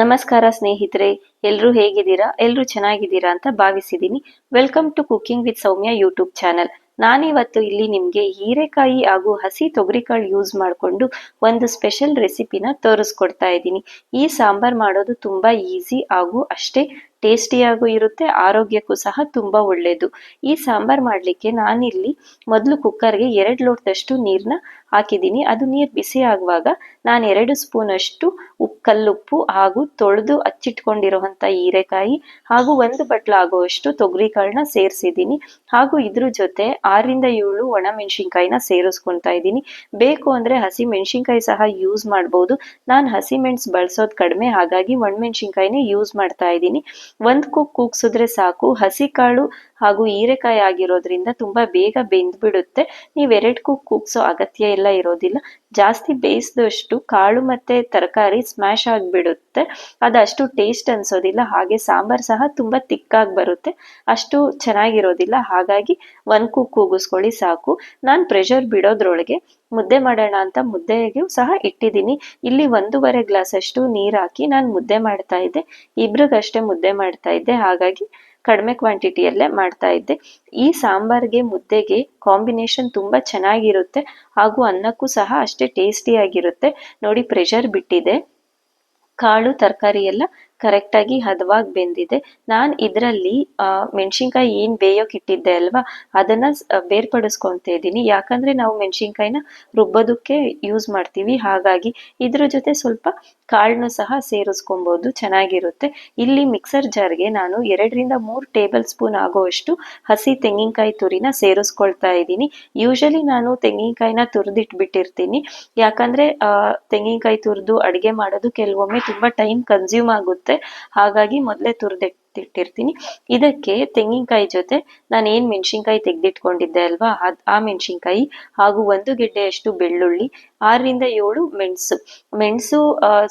ನಮಸ್ಕಾರ ಸ್ನೇಹಿತರೆ ಎಲ್ಲರೂ ಹೇಗಿದ್ದೀರಾ? ಎಲ್ಲರೂ ಚೆನ್ನಾಗಿದ್ದೀರಾ ಅಂತ ಭಾವಿಸಿದ್ದೀನಿ. Welcome to cooking with Soumya YouTube channel ನಾನಿವತ್ತು ಇಲ್ಲಿ ನಿಮಗೆ ಹೀರೆಕಾಯಿ ಹಾಗೂ ಹಸಿ ತೊಗರಿಕಾಳು ಯೂಸ್ ಮಾಡಿಕೊಂಡು ಒಂದು ಸ್ಪೆಷಲ್ ರೆಸಿಪಿನ ತೋರಿಸ್ಕೊಡ್ತಾ ಇದ್ದೀನಿ. ಈ ಸಾಂಬಾರ್ ಮಾಡೋದು ತುಂಬಾ ಈಸಿ ಹಾಗೂ ಅಷ್ಟೇ ಟೇಸ್ಟಿಯಾಗೂ ಇರುತ್ತೆ, ಆರೋಗ್ಯಕ್ಕೂ ಸಹ ತುಂಬಾ ಒಳ್ಳೆಯದು ಈ ಸಾಂಬಾರ್ ಮಾಡಲಿಕ್ಕೆ ನಾನಿಲ್ಲಿ ಮೊದಲು ಕುಕ್ಕರ್ಗೆ ಎರಡು ಲೋಟದಷ್ಟು ನೀರನ್ನ ಹಾಕಿದ್ದೀನಿ. ಅದು ನೀರು ಬಿಸಿ ಆಗುವಾಗ ನಾನು ಎರಡು ಸ್ಪೂನ್ ಅಷ್ಟು ಉಪ್ಪು ಕಲ್ಲುಪ್ಪು ಹಾಗೂ ತೊಳೆದು ಹಚ್ಚಿಟ್ಕೊಂಡಿರುವಂಥ ಹೀರೆಕಾಯಿ ಹಾಗೂ ಒಂದು ಬಟ್ಲು ಆಗುವಷ್ಟು ತೊಗರಿ ಕಾಳನ್ನ ಸೇರಿಸಿದ್ದೀನಿ. ಹಾಗೂ ಇದ್ರ ಜೊತೆ ಆರರಿಂದ ಏಳು ಒಣ ಮೆಣಸಿನ್ಕಾಯಿನ ಸೇರಿಸ್ಕೊತಾ ಇದ್ದೀನಿ. ಬೇಕು ಅಂದ್ರೆ ಹಸಿ ಮೆಣಸಿನ್ಕಾಯಿ ಸಹ ಯೂಸ್ ಮಾಡ್ಬೋದು. ನಾನು ಹಸಿ ಮೆಣಸು ಬಳಸೋದು ಕಡಿಮೆ, ಹಾಗಾಗಿ ಒಣಮೆಣಸಿನ್ಕಾಯಿನೇ ಯೂಸ್ ಮಾಡ್ತಾ ಇದ್ದೀನಿ. ಒಂದು ಕುಕ್ ಕೂಗ್ಸಿದ್ರೆ ಸಾಕು. ಹಸಿ ಕಾಳು ಹಾಗೂ ಹೀರೆಕಾಯಿ ಆಗಿರೋದ್ರಿಂದ ತುಂಬಾ ಬೇಗ ಬೆಂದ್ಬಿಡುತ್ತೆ. ನೀವು ಎರಡಕ್ಕೂ ಕುಕ್ ಕೂಗ್ಸೋ ಅಗತ್ಯ ಎಲ್ಲ ಇರೋದಿಲ್ಲ. ಜಾಸ್ತಿ ಬೇಯಿಸಿದಷ್ಟು ಕಾಳು ಮತ್ತೆ ತರಕಾರಿ ಸ್ಮ್ಯಾಶ್ ಆಗಿಬಿಡುತ್ತೆ. ಅದಷ್ಟು ಟೇಸ್ಟ್ ಅನ್ಸೋದಿಲ್ಲ. ಹಾಗೆ ಸಾಂಬಾರ್ ಸಹ ತುಂಬಾ ತಿಕ್ಕಾಗಿ ಬರುತ್ತೆ. ಅಷ್ಟು ಚೆನ್ನಾಗಿರೋದಿಲ್ಲ. ಹಾಗಾಗಿ ಒಂದ್ ಕುಕ್ ಕೂಗಿಸ್ಕೊಳ್ಳಿ ಸಾಕು. ನಾನು ಪ್ರೆಷರ್ ಬಿಡೋದ್ರೊಳಗೆ ಮುದ್ದೆ ಮಾಡೋಣ ಅಂತ ಮುದ್ದೆಗೂ ಸಹ ಇಟ್ಟಿದ್ದೀನಿ. ಇಲ್ಲಿ ಒಂದೂವರೆ ಗ್ಲಾಸ್ ಅಷ್ಟು ನೀರು ಹಾಕಿ ನಾನು ಮುದ್ದೆ ಮಾಡ್ತಾ ಇದ್ದೆ. ಇಬ್ರಿಗಷ್ಟೇ ಮುದ್ದೆ ಮಾಡ್ತಾ ಇದ್ದೆ. ಹಾಗಾಗಿ ಕಡಿಮೆ ಕ್ವಾಂಟಿಟಿಯಲ್ಲೇ ಮಾಡ್ತಾ ಇದ್ದೆ. ಈ ಸಾಂಬಾರ್ಗೆ, ಮುದ್ದೆಗೆ ಕಾಂಬಿನೇಷನ್ ತುಂಬಾ ಚೆನ್ನಾಗಿರುತ್ತೆ. ಹಾಗೂ ಅನ್ನಕ್ಕೂ ಸಹ ಅಷ್ಟೇ ಟೇಸ್ಟಿಯಾಗಿರುತ್ತೆ ನೋಡಿ ಪ್ರೆಷರ್ ಬಿಟ್ಟಿದೆ. ಕಾಳು, ತರಕಾರಿ ಎಲ್ಲ ಕರೆಕ್ಟಾಗಿ ಹದವಾಗಿ ಬೆಂದಿದೆ. ನಾನು ಇದರಲ್ಲಿ ಮೆಣಸಿನ್ಕಾಯಿ ಏನು ಬೇಯೋಕೆ ಇಟ್ಟಿದ್ದೆ ಅಲ್ವಾ, ಅದನ್ನ ಬೇರ್ಪಡಿಸ್ಕೊಂತ ಇದ್ದೀನಿ. ಯಾಕಂದ್ರೆ ನಾವು ಮೆಣಸಿನ್ಕಾಯಿನ ರುಬ್ಬೋದಕ್ಕೆ ಯೂಸ್ ಮಾಡ್ತೀವಿ. ಹಾಗಾಗಿ ಇದ್ರ ಜೊತೆ ಸ್ವಲ್ಪ ಕಾಳನ್ನು ಸಹ ಸೇರಿಸ್ಕೊಬೋದು. ಚೆನ್ನಾಗಿರುತ್ತೆ. ಇಲ್ಲಿ ಮಿಕ್ಸರ್ ಜಾರ್ಗೆ ನಾನು ಎರಡರಿಂದ ಮೂರು ಟೇಬಲ್ ಸ್ಪೂನ್ ಆಗುವಷ್ಟು ಹಸಿ ತೆಂಗಿನಕಾಯಿ ತುರಿನ ಸೇರಿಸ್ಕೊಳ್ತಾ ಇದ್ದೀನಿ. ಯೂಶಲಿ ನಾನು ತೆಂಗಿನಕಾಯಿನ ತುರಿದಿಟ್ಬಿಟ್ಟಿರ್ತೀನಿ. ಯಾಕಂದ್ರೆ ತೆಂಗಿನಕಾಯಿ ತುರಿದು ಅಡುಗೆ ಮಾಡೋದು ಕೆಲವೊಮ್ಮೆ ತುಂಬಾ ಟೈಮ್ ಕನ್ಸ್ಯೂಮ್ ಆಗುತ್ತೆ. ಹಾಗಾಗಿ ಮೊದಲೇ ತುರಿದಿಟ್ಟಿರ್ತೀನಿ ಇದಕ್ಕೆ ತೆಂಗಿನಕಾಯಿ ಜೊತೆ ನಾನು ಏನು ಮೆಣಸಿನ್ಕಾಯಿ ತೆಗೆದಿಟ್ಕೊಂಡಿದ್ದೆ ಅಲ್ವಾ? ಆ ಮೆಣಸಿನ್ಕಾಯಿ ಹಾಗೂ ಒಂದು ಗೆಡ್ಡೆಯಷ್ಟು ಬೆಳ್ಳುಳ್ಳಿ, ಆರರಿಂದ ಏಳು ಮೆಣಸು. ಮೆಣಸು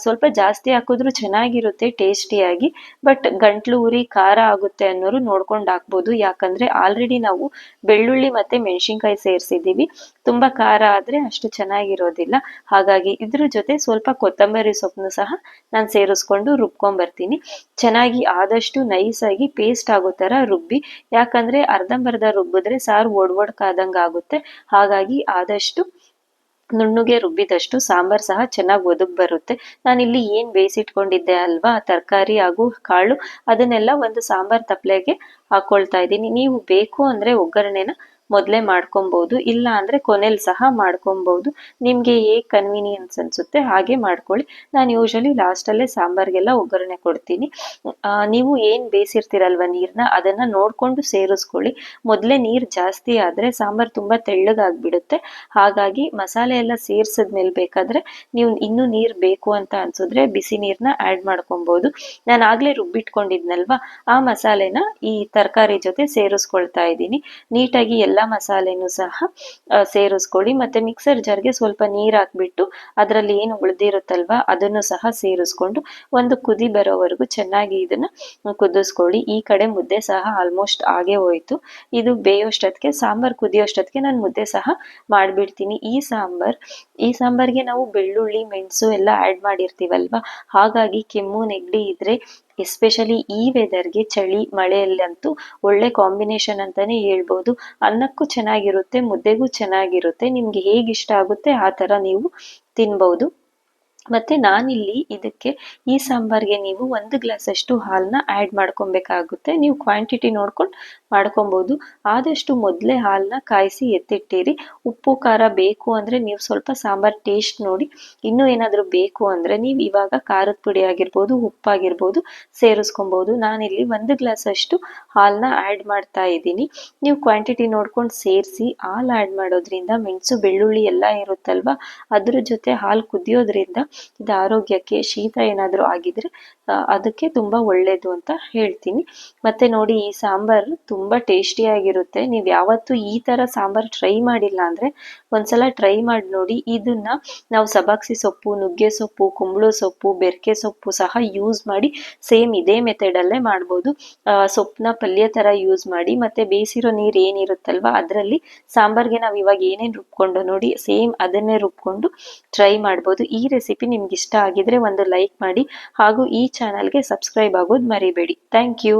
ಸ್ವಲ್ಪ ಜಾಸ್ತಿ ಹಾಕಿದ್ರು ಚೆನ್ನಾಗಿರುತ್ತೆ, ಟೇಸ್ಟಿಯಾಗಿ, ಬಟ್ ಗಂಟ್ಲು ಉರಿ ಖಾರ ಆಗುತ್ತೆ ಅನ್ನೋರು ನೋಡ್ಕೊಂಡು ಹಾಕ್ಬೋದು. ಯಾಕಂದ್ರೆ ಆಲ್ರೆಡಿ ನಾವು ಬೆಳ್ಳುಳ್ಳಿ ಮತ್ತೆ ಮೆಣಸಿನ್ಕಾಯಿ ಸೇರಿಸಿದ್ದೀವಿ. ತುಂಬಾ ಖಾರ ಆದ್ರೆ ಅಷ್ಟು ಚೆನ್ನಾಗಿರೋದಿಲ್ಲ. ಹಾಗಾಗಿ ಇದ್ರ ಜೊತೆ ಸ್ವಲ್ಪ ಕೊತ್ತಂಬರಿ ಸೊಪ್ಪನ್ನು ಸಹ ನಾನು ಸೇರಿಸ್ಕೊಂಡು ರುಬ್ಕೊಂಡ್ ಬರ್ತೀನಿ. ಚೆನ್ನಾಗಿ ಆದಷ್ಟು ನೈಸ್ ಆಗಿ ಪೇಸ್ಟ್ ಆಗೋ ತರ ರುಬ್ಬಿ. ಯಾಕಂದ್ರೆ ಅರ್ಧಂಬರ್ಧ ರುಬ್ಬಿದ್ರೆ ಸಾರು ಒಡ್ ಒಡ್ಕಾದಂಗ ಆಗುತ್ತೆ. ಹಾಗಾಗಿ ಆದಷ್ಟು ನುಣ್ಣಗೆ ರುಬ್ಬಿದಷ್ಟು ಸಾಂಬಾರ್ ಸಹ ಚೆನ್ನಾಗಿ ಒದಗ್ ಬರುತ್ತೆ. ನಾನಿಲ್ಲಿ ಏನ್ ಬೇಯಿಸಿಟ್ಕೊಂಡಿದ್ದೆ ಅಲ್ವಾ? ತರಕಾರಿ ಹಾಗೂ ಕಾಳು. ಅದನ್ನೆಲ್ಲ ಒಂದು ಸಾಂಬಾರ್ ತಪ್ಲೆಗೆ ಹಾಕೊಳ್ತಾ ಇದ್ದೀನಿ. ನೀವು ಬೇಕು ಅಂದ್ರೆ ಒಗ್ಗರಣೆನ ಮೊದಲೇ ಮಾಡ್ಕೊಬಹುದು ಇಲ್ಲ ಅಂದ್ರೆ ಕೊನೆಯಲ್ಲಿ ಸಹ ಮಾಡ್ಕೊಬಹುದು ನಿಮ್ಗೆ ಹೇಗೆ ಕನ್ವೀನಿಯನ್ಸ್ ಅನ್ಸುತ್ತೆ ಹಾಗೆ ಮಾಡ್ಕೊಳ್ಳಿ. ನಾನು ಯೂಶಲಿ ಲಾಸ್ಟಲ್ಲೇ ಸಾಂಬಾರ್ಗೆಲ್ಲ ಒಗ್ಗರಣೆ ಕೊಡ್ತೀನಿ. ನೀವು ಏನ್ ಬೇಯಿಸಿರ್ತೀರಲ್ವ ನೀರ್ನ? ಅದನ್ನ ನೋಡ್ಕೊಂಡು ಸೇರಿಸ್ಕೊಳ್ಳಿ. ಮೊದಲೇ ನೀರ್ ಜಾಸ್ತಿ ಆದ್ರೆ ಸಾಂಬಾರ್ ತುಂಬಾ ತೆಳ್ಳಗಾಗ್ಬಿಡುತ್ತೆ. ಹಾಗಾಗಿ ಮಸಾಲೆ ಎಲ್ಲ ಸೇರ್ಸಿದ್ಮೇಲೆ ಬೇಕಾದ್ರೆ ನೀವು ಇನ್ನೂ ನೀರ್ ಬೇಕು ಅಂತ ಅನ್ಸಿದ್ರೆ ಬಿಸಿ ನೀರ್ನ ಆಡ್ ಮಾಡ್ಕೊಬಹುದು ನಾನು ಆಗ್ಲೇ ರುಬ್ಬಿಟ್ಕೊಂಡಿದ್ನಲ್ವಾ? ಆ ಮಸಾಲೆನ ಈ ತರಕಾರಿ ಜೊತೆ ಸೇರಿಸ್ಕೊಳ್ತಾ ಇದ್ದೀನಿ. ನೀಟಾಗಿ ಎಲ್ಲ ಮಸಾಲೆನೂ ಸಹ ಸೇರಿಸ್ಕೊಳ್ಳಿ. ಮತ್ತೆ ಮಿಕ್ಸರ್ ಜಾರ್ಗೆ ಸ್ವಲ್ಪ ನೀರ್ ಹಾಕ್ಬಿಟ್ಟು ಅದರಲ್ಲಿ ಏನು ಉಳಿದಿರುತ್ತಲ್ವಾ ಅದನ್ನು ಸಹ ಸೇರಿಸ್ಕೊಂಡು ಒಂದು ಕುದಿ ಬರೋವರೆಗೂ ಚೆನ್ನಾಗಿ ಇದನ್ನ ಕುದಿಸ್ಕೊಳ್ಳಿ. ಈ ಕಡೆ ಮುದ್ದೆ ಸಹ ಆಲ್ಮೋಸ್ಟ್ ಆಗೇ ಹೋಯ್ತು. ಇದು ಬೇಯೋಷ್ಟೊತ್ತಿಗೆ, ಸಾಂಬಾರ್ ಕುದಿಯೋಷ್ಟೊತ್ತಿಗೆ ನಾನು ಮುದ್ದೆ ಸಹ ಮಾಡ್ಬಿಡ್ತೀನಿ. ಈ ಸಾಂಬಾರ್, ಈ ಸಾಂಬಾರ್ಗೆ ನಾವು ಬೆಳ್ಳುಳ್ಳಿ, ಮೆಣಸು ಎಲ್ಲ ಆಡ್ ಮಾಡಿರ್ತೀವಲ್ವಾ? ಹಾಗಾಗಿ ಕೆಮ್ಮು, ನೆಗಡಿ ಇದ್ರೆ ಎಸ್ಪೆಷಲಿ ಈ ವೆದರ್ಗೆ ಚಳಿ, ಮಳೆಯಲ್ಲಂತೂ ಒಳ್ಳೆ ಕಾಂಬಿನೇಷನ್ ಅಂತಾನೆ ಹೇಳ್ಬೋದು. ಅನ್ನಕ್ಕೂ ಚೆನ್ನಾಗಿರುತ್ತೆ, ಮುದ್ದೆಗೂ ಚೆನ್ನಾಗಿರುತ್ತೆ, ನಿಮ್ಗೆ ಹೇಗಿಷ್ಟ ಆಗುತ್ತೆ ಆ ತರ ನೀವು ತಿನ್ಬಹುದು ಮತ್ತೆ ನಾನಿಲ್ಲಿ ಇದಕ್ಕೆ ಈ ಸಾಂಬಾರ್ಗೆ ನೀವು ಒಂದು ಗ್ಲಾಸ್ ಅಷ್ಟು ಹಾಲನ್ನ ಆ್ಯಡ್ ಮಾಡ್ಕೊಬೇಕಾಗುತ್ತೆ. ನೀವು ಕ್ವಾಂಟಿಟಿ ನೋಡ್ಕೊಂಡು ಮಾಡ್ಕೊಬೋದು. ಆದಷ್ಟು ಮೊದಲೇ ಹಾಲನ್ನ ಕಾಯಿಸಿ ಎತ್ತಿಟ್ಟಿರಿ. ಉಪ್ಪು, ಖಾರ ಬೇಕು ಅಂದ್ರೆ ನೀವು ಸ್ವಲ್ಪ ಸಾಂಬಾರ್ ಟೇಸ್ಟ್ ನೋಡಿ. ಇನ್ನೂ ಏನಾದರೂ ಬೇಕು ಅಂದ್ರೆ ನೀವು ಇವಾಗ ಖಾರದ ಪುಡಿ ಆಗಿರ್ಬೋದು, ಉಪ್ಪಾಗಿರ್ಬೋದು ಸೇರಿಸ್ಕೊಬೋದು. ನಾನಿಲ್ಲಿ ಒಂದು ಗ್ಲಾಸ್ ಅಷ್ಟು ಹಾಲನ್ನ ಆ್ಯಡ್ ಮಾಡ್ತಾ ಇದ್ದೀನಿ. ನೀವು ಕ್ವಾಂಟಿಟಿ ನೋಡ್ಕೊಂಡು ಸೇರಿಸಿ ಹಾಲು ಆ್ಯಡ್ ಮಾಡೋದ್ರಿಂದ ಮೆಣಸು, ಬೆಳ್ಳುಳ್ಳಿ ಎಲ್ಲ ಇರುತ್ತಲ್ವಾ? ಅದ್ರ ಜೊತೆ ಹಾಲು ಕುದಿಯೋದ್ರಿಂದ ಇದು ಆರೋಗ್ಯಕ್ಕೆ ಶೀತ ಏನಾದರೂ ಆಗಿದ್ರೆ ಅದಕ್ಕೆ ತುಂಬಾ ಒಳ್ಳೇದು ಅಂತ ಹೇಳ್ತೀನಿ. ಮತ್ತೆ ನೋಡಿ, ಈ ಸಾಂಬಾರ್ ತುಂಬಾ ಟೇಸ್ಟಿಯಾಗಿರುತ್ತೆ ನೀವು ಯಾವತ್ತು ಈ ತರ ಸಾಂಬಾರ್ ಟ್ರೈ ಮಾಡಿಲ್ಲ ಅಂದ್ರೆ ಒಂದ್ಸಲ ಟ್ರೈ ಮಾಡಿ ನೋಡಿ. ಇದನ್ನ ನಾವು ಸಬಾಕ್ಸಿ ಸೊಪ್ಪು, ನುಗ್ಗೆ ಸೊಪ್ಪು, ಕುಂಬಳು ಸೊಪ್ಪು, ಬೆರ್ಕೆ ಸೊಪ್ಪು ಸಹ ಯೂಸ್ ಮಾಡಿ ಸೇಮ್ ಇದೇ ಮೆಥಡ್ ಅಲ್ಲೇ ಮಾಡ್ಬೋದು. ಸೊಪ್ಪನ್ನ ಪಲ್ಯ ತರ ಯೂಸ್ ಮಾಡಿ. ಮತ್ತೆ ಬೇಯಿಸಿರೋ ನೀರು ಏನಿರುತ್ತಲ್ವ, ಅದರಲ್ಲಿ ಸಾಂಬಾರ್ಗೆ ನಾವು ಇವಾಗ ಏನೇನು ರುಬ್ಕೊಂಡು ನೋಡಿ, ಸೇಮ್ ಅದನ್ನೇ ರುಬ್ಕೊಂಡು ಟ್ರೈ ಮಾಡ್ಬೋದು. ಈ ರೆಸಿಪಿ ನಿಮ್ಗೆ ಇಷ್ಟ ಆಗಿದ್ರೆ ಒಂದು ಲೈಕ್ ಮಾಡಿ. ಹಾಗೂ ಈ ಚಾನಲ್ಗೆ ಸಬ್ಸ್ಕ್ರೈಬ್ ಆಗೋದು ಮರಿಬೇಡಿ ಥ್ಯಾಂಕ್ ಯು